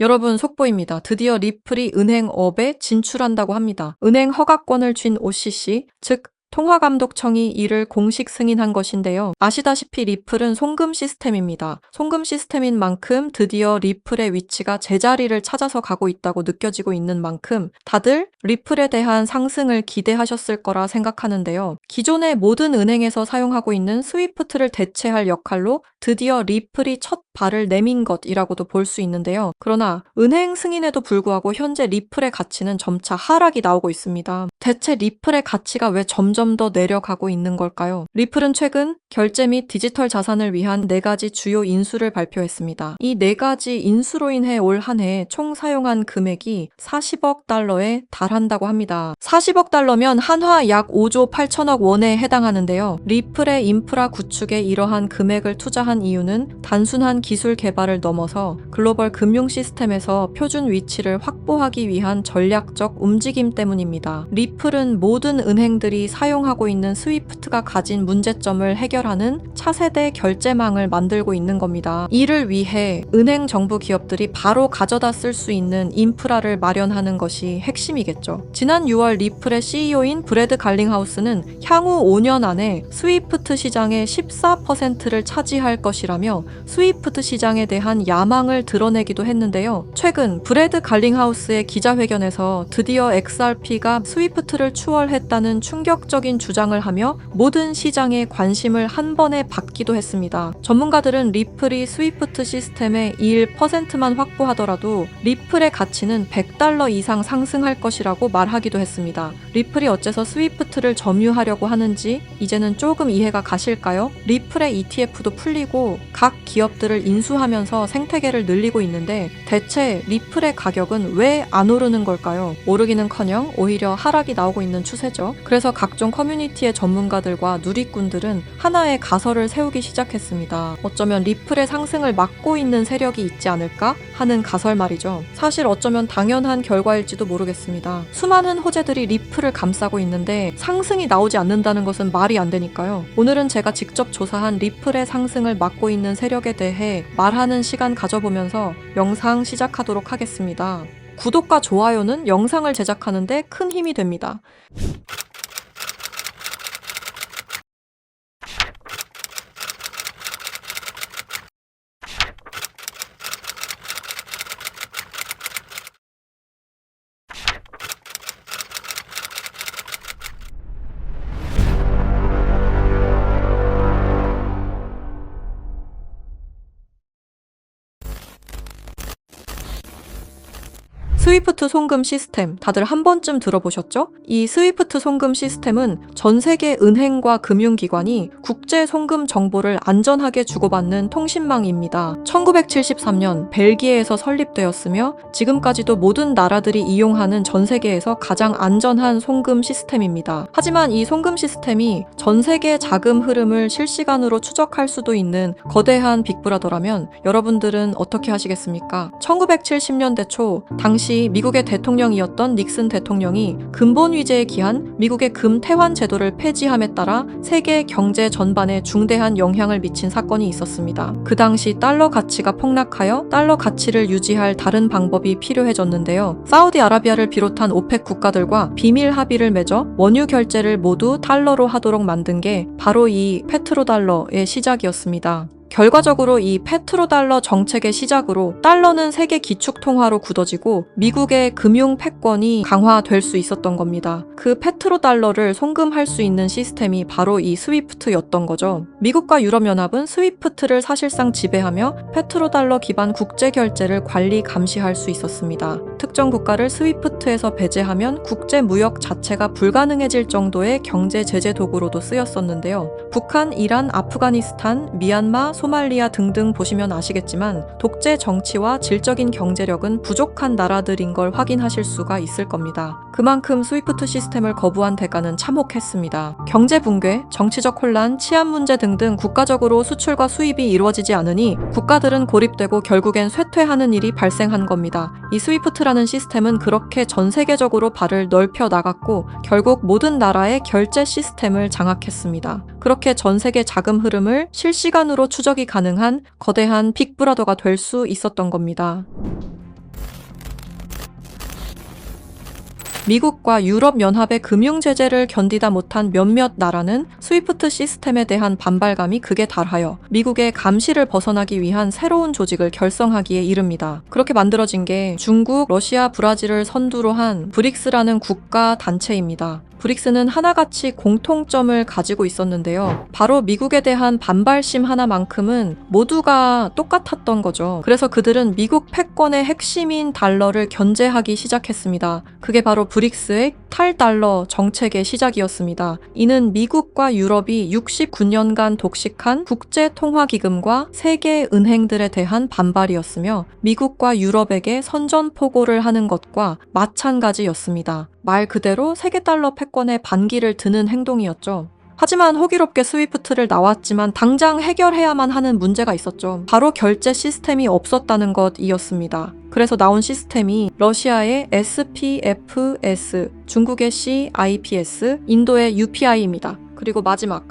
여러분 속보입니다. 드디어 리플이 은행 업에 진출한다고 합니다. 은행 허가권을 쥔 OCC, 즉 통화감독청이 이를 공식 승인한 것인데요. 아시다시피 리플은 송금 시스템입니다. 송금 시스템인 만큼 드디어 리플의 위치가 제자리를 찾아서 가고 있다고 느껴지고 있는 만큼 다들 리플에 대한 상승을 기대하셨을 거라 생각하는데요. 기존의 모든 은행에서 사용하고 있는 스위프트를 대체할 역할로 드디어 리플이 첫 발을 내민 것이라고도 볼 수 있는데요. 그러나 은행 승인에도 불구하고 현재 리플의 가치는 점차 하락이 나오고 있습니다. 대체 리플의 가치가 왜 점점 더 내려가고 있는 걸까요? 리플은 최근 결제 및 디지털 자산을 위한 네 가지 주요 인수를 발표했습니다. 이 네 가지 인수로 인해 올 한 해 총 사용한 금액이 40억 달러에 달한다고 합니다. 40억 달러면 한화 약 5조 8천억 원에 해당하는데요. 리플의 인프라 구축에 이러한 금액을 투자한 이유는 단순한 기술 개발을 넘어서 글로벌 금융 시스템에서 표준 위치를 확보하기 위한 전략적 움직임 때문입니다. 리플 은 모든 은행들이 사용하고 있는 스위프트가 가진 문제점을 해결하는 차세대 결제망을 만들고 있는 겁니다. 이를 위해 은행 정부 기업들이 바로 가져다 쓸 수 있는 인프라를 마련하는 것이 핵심이겠죠. 지난 6월 리플의 CEO인 브래드 갈링하우스는 향후 5년 안에 스위프트 시장의 14%를 차지할 것이라며 스위프트 시장에 대한 야망을 드러내기도 했는데요. 최근 브래드 갈링하우스의 기자회견에서 드디어 XRP가 스위프트 를 추월했다는 충격적인 주장을 하며 모든 시장에 관심을 한 번에 받기도 했습니다. 전문가들은 리플이 스위프트 시스템의 1%만 확보하더라도 리플의 가치는 100달러 이상 상승할 것이라고 말하기도 했습니다. 리플이 어째서 스위프트를 점유하려고 하는지 이제는 조금 이해가 가실까요? 리플의 ETF도 풀리고 각 기업들을 인수하면서 생태계를 늘리고 있는데 대체 리플의 가격은 왜 안 오르는 걸까요? 오르기는커녕 오히려 하락이 나오고 있는 추세죠. 그래서 각종 커뮤니티의 전문가들과 누리꾼들은 하나의 가설을 세우기 시작했습니다. 어쩌면 리플의 상승을 막고 있는 세력이 있지 않을까 하는 가설 말이죠. 사실 어쩌면 당연한 결과일지도 모르겠습니다. 수많은 호재들이 리플을 감싸고 있는데 상승이 나오지 않는다는 것은 말이 안 되니까요. 오늘은 제가 직접 조사한 리플의 상승을 막고 있는 세력에 대해 말하는 시간 가져보면서 영상 시작하도록 하겠습니다. 구독과 좋아요는 영상을 제작하는데 큰 힘이 됩니다. 스위프트 송금 시스템 다들 한 번쯤 들어보셨죠? 이 스위프트 송금 시스템은 전 세계 은행과 금융기관이 국제 송금 정보를 안전하게 주고받는 통신망입니다. 1973년 벨기에에서 설립되었으며 지금까지도 모든 나라들이 이용하는 전 세계에서 가장 안전한 송금 시스템입니다. 하지만 이 송금 시스템이 전 세계 자금 흐름을 실시간으로 추적할 수도 있는 거대한 빅브라더라면 여러분들은 어떻게 하시겠습니까? 1970년대 초 당시 미국의 대통령이었던 닉슨 대통령이 근본 위제에 기한 미국의 금 태환 제도를 폐지함에 따라 세계 경제 전반에 중대한 영향을 미친 사건이 있었습니다. 그 당시 달러 가치가 폭락하여 달러 가치를 유지할 다른 방법이 필요해졌는데요. 사우디아라비아를 비롯한 오펙 국가들과 비밀 합의를 맺어 원유 결제를 모두 달러로 하도록 만든 게 바로 이 페트로달러의 시작이었습니다. 결과적으로 이 페트로달러 정책의 시작으로 달러는 세계 기축 통화로 굳어지고 미국의 금융 패권이 강화될 수 있었던 겁니다. 그 페트로달러를 송금할 수 있는 시스템이 바로 이 스위프트였던 거죠. 미국과 유럽연합은 스위프트를 사실상 지배하며 페트로달러 기반 국제 결제를 관리 감시할 수 있었습니다. 특정 국가를 스위프트에서 배제하면 국제 무역 자체가 불가능해질 정도의 경제 제재 도구로도 쓰였었는데요. 북한, 이란, 아프가니스탄, 미얀마, 소말리아 등등 보시면 아시겠지만 독재 정치와 질적인 경제력은 부족한 나라들인 걸 확인하실 수가 있을 겁니다. 그만큼 스위프트 시스템을 거부한 대가는 참혹했습니다. 경제 붕괴, 정치적 혼란, 치안 문제 등등 국가적으로 수출과 수입이 이루어지지 않으니 국가들은 고립되고 결국엔 쇠퇴하는 일이 발생한 겁니다. 이 스위프트라는 시스템은 그렇게 전 세계적으로 발을 넓혀 나갔고 결국 모든 나라의 결제 시스템을 장악했습니다. 그렇게 전 세계 자금 흐름을 실시간으로 추적이 가능한 거대한 빅브라더가 될 수 있었던 겁니다. 미국과 유럽연합의 금융 제재를 견디다 못한 몇몇 나라는 스위프트 시스템에 대한 반발감이 극에 달하여 미국의 감시를 벗어나기 위한 새로운 조직을 결성하기에 이릅니다. 그렇게 만들어진 게 중국, 러시아, 브라질을 선두로 한 브릭스라는 국가 단체입니다. 브릭스는 하나같이 공통점을 가지고 있었는데요. 바로 미국에 대한 반발심 하나만큼은 모두가 똑같았던 거죠. 그래서 그들은 미국 패권의 핵심인 달러를 견제하기 시작했습니다. 그게 바로 브릭스의 탈달러 정책의 시작이었습니다. 이는 미국과 유럽이 69년간 독식한 국제통화기금과 세계 은행들에 대한 반발이었으며 미국과 유럽에게 선전포고를 하는 것과 마찬가지였습니다. 말 그대로 세계 달러 패권에 반기를 드는 행동이었죠. 하지만 호기롭게 스위프트를 나왔지만 당장 해결해야만 하는 문제가 있었죠. 바로 결제 시스템이 없었다는 것이었습니다. 그래서 나온 시스템이 러시아의 SPFS, 중국의 CIPS, 인도의 UPI입니다. 그리고 마지막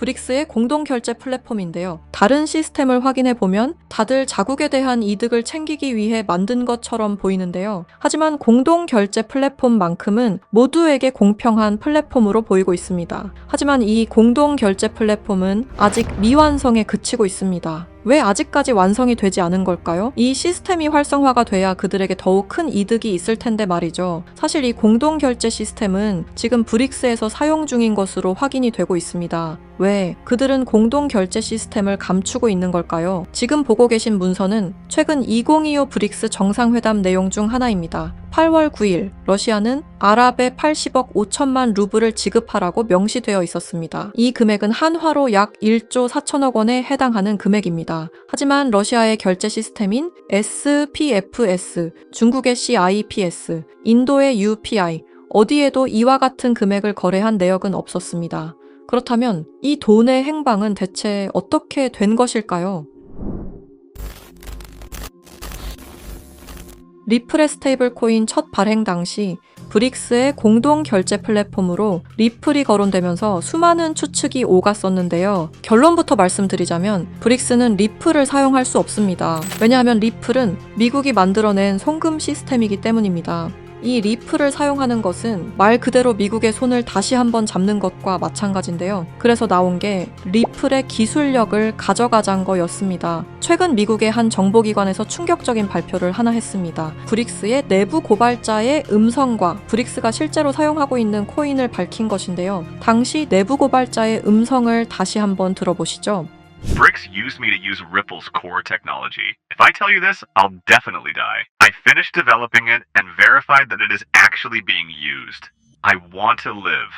브릭스의 공동 결제 플랫폼인데요. 다른 시스템을 확인해 보면 다들 자국에 대한 이득을 챙기기 위해 만든 것처럼 보이는데요. 하지만 공동 결제 플랫폼만큼은 모두에게 공평한 플랫폼으로 보이고 있습니다. 하지만 이 공동 결제 플랫폼은 아직 미완성에 그치고 있습니다. 왜 아직까지 완성이 되지 않은 걸까요? 이 시스템이 활성화가 돼야 그들에게 더욱 큰 이득이 있을 텐데 말이죠. 사실 이 공동 결제 시스템은 지금 브릭스에서 사용 중인 것으로 확인이 되고 있습니다. 왜? 그들은 공동 결제 시스템을 감추고 있는 걸까요? 지금 보고 계신 문서는 최근 2025 브릭스 정상회담 내용 중 하나입니다. 8월 9일 러시아는 아랍에 80억 5천만 루블을 지급하라고 명시되어 있었습니다. 이 금액은 한화로 약 1조 4천억 원에 해당하는 금액입니다. 하지만 러시아의 결제 시스템인 SPFS, 중국의 CIPS, 인도의 UPI, 어디에도 이와 같은 금액을 거래한 내역은 없었습니다. 그렇다면 이 돈의 행방은 대체 어떻게 된 것일까요? 리플의 스테이블 코인 첫 발행 당시 브릭스의 공동 결제 플랫폼으로 리플이 거론되면서 수많은 추측이 오갔었는데요. 결론부터 말씀드리자면 브릭스는 리플을 사용할 수 없습니다. 왜냐하면 리플은 미국이 만들어낸 송금 시스템이기 때문입니다. 이 리플을 사용하는 것은 말 그대로 미국의 손을 다시 한번 잡는 것과 마찬가지인데요. 그래서 나온 게 리플의 기술력을 가져가자는 거였습니다. 최근 미국의 한 정보기관에서 충격적인 발표를 하나 했습니다. 브릭스의 내부 고발자의 음성과 브릭스가 실제로 사용하고 있는 코인을 밝힌 것인데요. 당시 내부 고발자의 음성을 다시 한번 들어보시죠. Bricks used me to use Ripple's core technology. If I tell you this, I'll definitely die. I finished developing it and verified that it is actually being used. I want to live.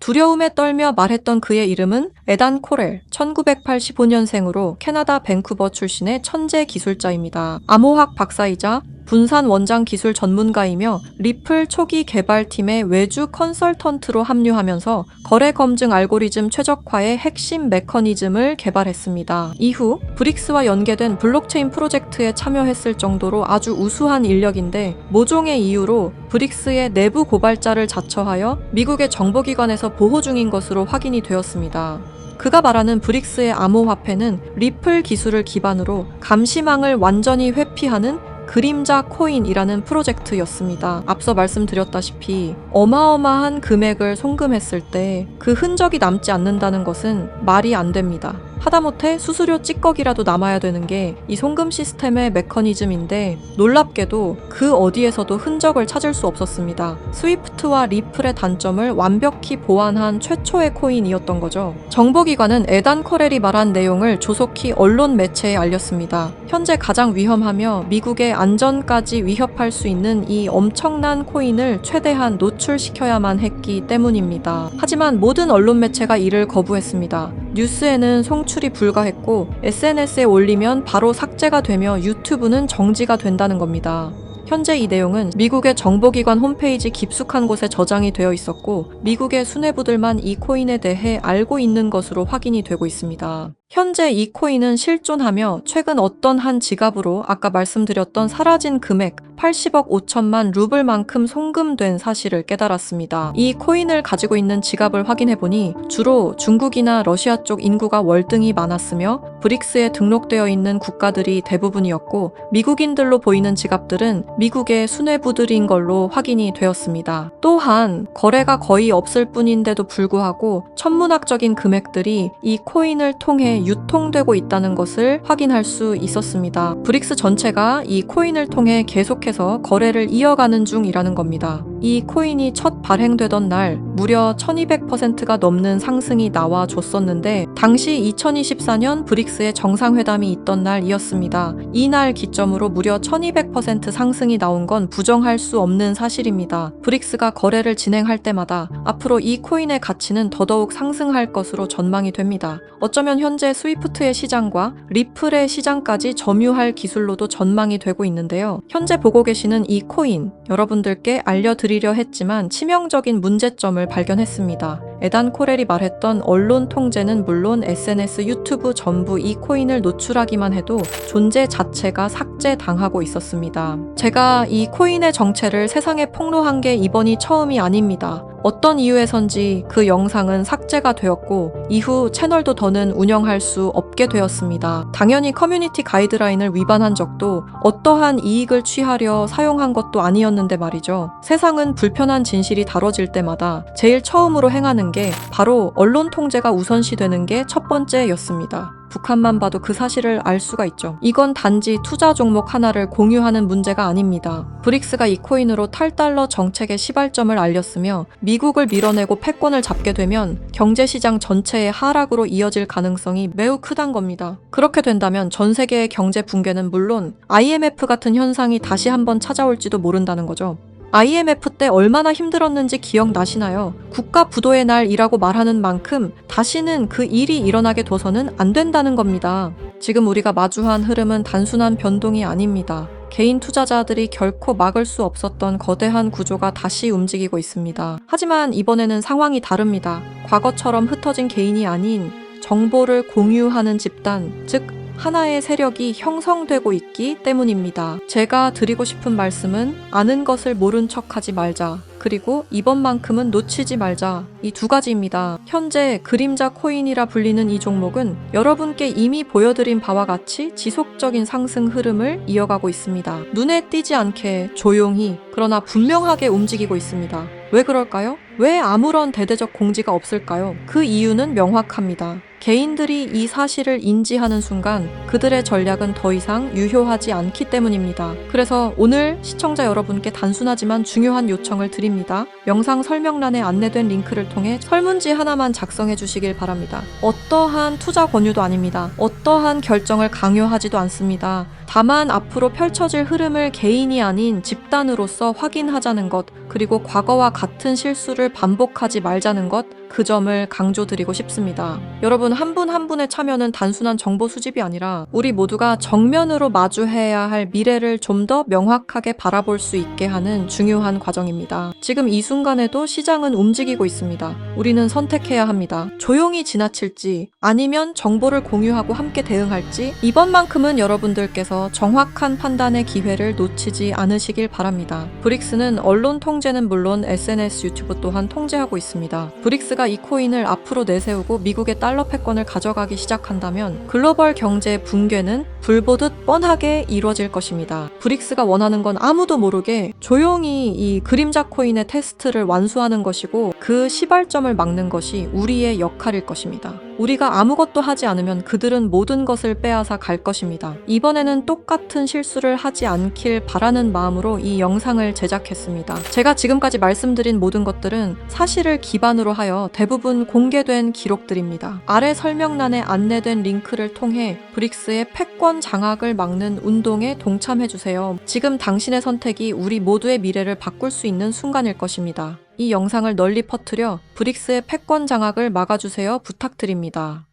두려움에 떨며 말했던 그의 이름은 에단 코렐, 1985년생으로 캐나다 밴쿠버 출신의 천재 기술자입니다. 암호학 박사이자 분산 원장 기술 전문가이며 리플 초기 개발팀의 외주 컨설턴트로 합류하면서 거래 검증 알고리즘 최적화의 핵심 메커니즘을 개발했습니다. 이후 브릭스와 연계된 블록체인 프로젝트에 참여했을 정도로 아주 우수한 인력인데 모종의 이유로 브릭스의 내부 고발자를 자처하여 미국의 정보기관에서 보호 중인 것으로 확인이 되었습니다. 그가 말하는 브릭스의 암호화폐는 리플 기술을 기반으로 감시망을 완전히 회피하는 그림자 코인이라는 프로젝트였습니다. 앞서 말씀드렸다시피 어마어마한 금액을 송금했을 때 그 흔적이 남지 않는다는 것은 말이 안 됩니다. 하다못해 수수료 찌꺼기라도 남아야 되는 게 이 송금 시스템의 메커니즘인데 놀랍게도 그 어디에서도 흔적을 찾을 수 없었습니다. 스위프트와 리플의 단점을 완벽히 보완한 최초의 코인이었던 거죠. 정보기관은 에단 커렐이 말한 내용을 조속히 언론 매체에 알렸습니다. 현재 가장 위험하며 미국의 안전까지 위협할 수 있는 이 엄청난 코인을 최대한 노출시켜야만 했기 때문입니다. 하지만 모든 언론 매체가 이를 거부했습니다. 뉴스에는 송 출이 불가했고 SNS에 올리면 바로 삭제가 되며 유튜브는 정지가 된다는 겁니다. 현재 이 내용은 미국의 정보기관 홈페이지 깊숙한 곳에 저장이 되어 있었고 미국의 수뇌부들만 이 코인에 대해 알고 있는 것으로 확인이 되고 있습니다. 현재 이 코인은 실존하며 최근 어떤 한 지갑으로 아까 말씀드렸던 사라진 금액 80억 5천만 루블만큼 송금된 사실을 깨달았습니다. 이 코인을 가지고 있는 지갑을 확인해 보니 주로 중국이나 러시아 쪽 인구가 월등히 많았으며 브릭스에 등록되어 있는 국가들이 대부분이었고 미국인들로 보이는 지갑들은 미국의 수뇌부들인 걸로 확인이 되었습니다. 또한 거래가 거의 없을 뿐인데도 불구하고 천문학적인 금액들이 이 코인을 통해 유통되고 있다는 것을 확인할 수 있었습니다. 브릭스 전체가 이 코인을 통해 계속해서 거래를 이어가는 중이라는 겁니다. 이 코인이 첫 발행되던 날 무려 1200%가 넘는 상승이 나와 줬었는데 당시 2024년 브릭스의 정상회담이 있던 날이었습니다. 이날 기점으로 무려 1200% 상승이 나온 건 부정할 수 없는 사실입니다. 브릭스가 거래를 진행할 때마다 앞으로 이 코인의 가치는 더더욱 상승할 것으로 전망이 됩니다. 어쩌면 현재 스위프트의 시장과 리플의 시장까지 점유할 기술로도 전망이 되고 있는데요. 현재 보고 계시는 이 코인 여러분들께 알려드리려 했지만 치명적인 문제점을 발견했습니다. 에단 코렐이 말했던 언론 통제는 물론 SNS, 유튜브 전부 이 코인을 노출하기만 해도 존재 자체가 삭제당하고 있었습니다. 제가 이 코인의 정체를 세상에 폭로한 게 이번이 처음이 아닙니다. 어떤 이유에선지 그 영상은 삭제가 되었고 이후 채널도 더는 운영할 수 없게 되었습니다. 당연히 커뮤니티 가이드라인을 위반한 적도 어떠한 이익을 취하려 사용한 것도 아니었는데 말이죠. 세상은 불편한 진실이 다뤄질 때마다 제일 처음으로 행하는 게 바로 언론 통제가 우선시되는 게 첫 번째였습니다. 북한만 봐도 그 사실을 알 수가 있죠. 이건 단지 투자 종목 하나를 공유하는 문제가 아닙니다. 브릭스가 이 코인으로 탈달러 정책의 시발점을 알렸으며 미국을 밀어내고 패권을 잡게 되면 경제시장 전체의 하락으로 이어질 가능성이 매우 크단 겁니다. 그렇게 된다면 전 세계의 경제 붕괴는 물론 IMF 같은 현상이 다시 한번 찾아올지도 모른다는 거죠. IMF 때 얼마나 힘들었는지 기억나시나요? 국가 부도의 날이라고 말하는 만큼 다시는 그 일이 일어나게 둬서는 안 된다는 겁니다. 지금 우리가 마주한 흐름은 단순한 변동이 아닙니다. 개인 투자자들이 결코 막을 수 없었던 거대한 구조가 다시 움직이고 있습니다. 하지만 이번에는 상황이 다릅니다. 과거처럼 흩어진 개인이 아닌 정보를 공유하는 집단, 즉 하나의 세력이 형성되고 있기 때문입니다. 제가 드리고 싶은 말씀은 아는 것을 모른 척 하지 말자. 그리고 이번만큼은 놓치지 말자. 이 두 가지입니다. 현재 그림자 코인이라 불리는 이 종목은 여러분께 이미 보여드린 바와 같이 지속적인 상승 흐름을 이어가고 있습니다. 눈에 띄지 않게 조용히 그러나 분명하게 움직이고 있습니다. 왜 그럴까요? 왜 아무런 대대적 공지가 없을까요? 그 이유는 명확합니다. 개인들이 이 사실을 인지하는 순간 그들의 전략은 더 이상 유효하지 않기 때문입니다. 그래서 오늘 시청자 여러분께 단순하지만 중요한 요청을 드립니다. 영상 설명란에 안내된 링크를 통해 설문지 하나만 작성해 주시길 바랍니다. 어떠한 투자 권유도 아닙니다. 어떠한 결정을 강요하지도 않습니다. 다만 앞으로 펼쳐질 흐름을 개인이 아닌 집단으로서 확인하자는 것, 그리고 과거와 같은 실수를 반복하지 말자는 것, 그 점을 강조드리고 싶습니다. 여러분, 한분한 분의 참여는 단순한 정보 수집이 아니라 우리 모두가 정면으로 마주해야 할 미래를 좀 더 명확하게 바라볼 수 있게 하는 중요한 과정입니다. 지금 이 순간에도 시장은 움직이고 있습니다. 우리는 선택해야 합니다. 조용히 지나칠지 아니면 정보를 공유하고 함께 대응할지 이번만큼은 여러분들께서 정확한 판단의 기회를 놓치지 않으시길 바랍니다. 브릭스는 언론 통제는 물론 SNS 유튜브 또한 통제하고 있습니다. 브릭스가 이 코인을 앞으로 내세우고 미국의 달러 패권을 가져가기 시작한다면 글로벌 경제 붕괴는 불보듯 뻔하게 이루어질 것입니다. 브릭스가 원하는 건 아무도 모르게 조용히 이 그림자 코인의 테스트를 완수하는 것이고 그 시발점을 막는 것이 우리의 역할일 것입니다. 우리가 아무것도 하지 않으면 그들은 모든 것을 빼앗아 갈 것입니다. 이번에는 똑같은 실수를 하지 않길 바라는 마음으로 이 영상을 제작했습니다. 제가 지금까지 말씀드린 모든 것들은 사실을 기반으로 하여 대부분 공개된 기록들입니다. 아래 설명란에 안내된 링크를 통해 브릭스의 패권 장악을 막는 운동에 동참해주세요. 지금 당신의 선택이 우리 모두의 미래를 바꿀 수 있는 순간일 것입니다. 이 영상을 널리 퍼뜨려 브릭스의 패권 장악을 막아주세요 부탁드립니다.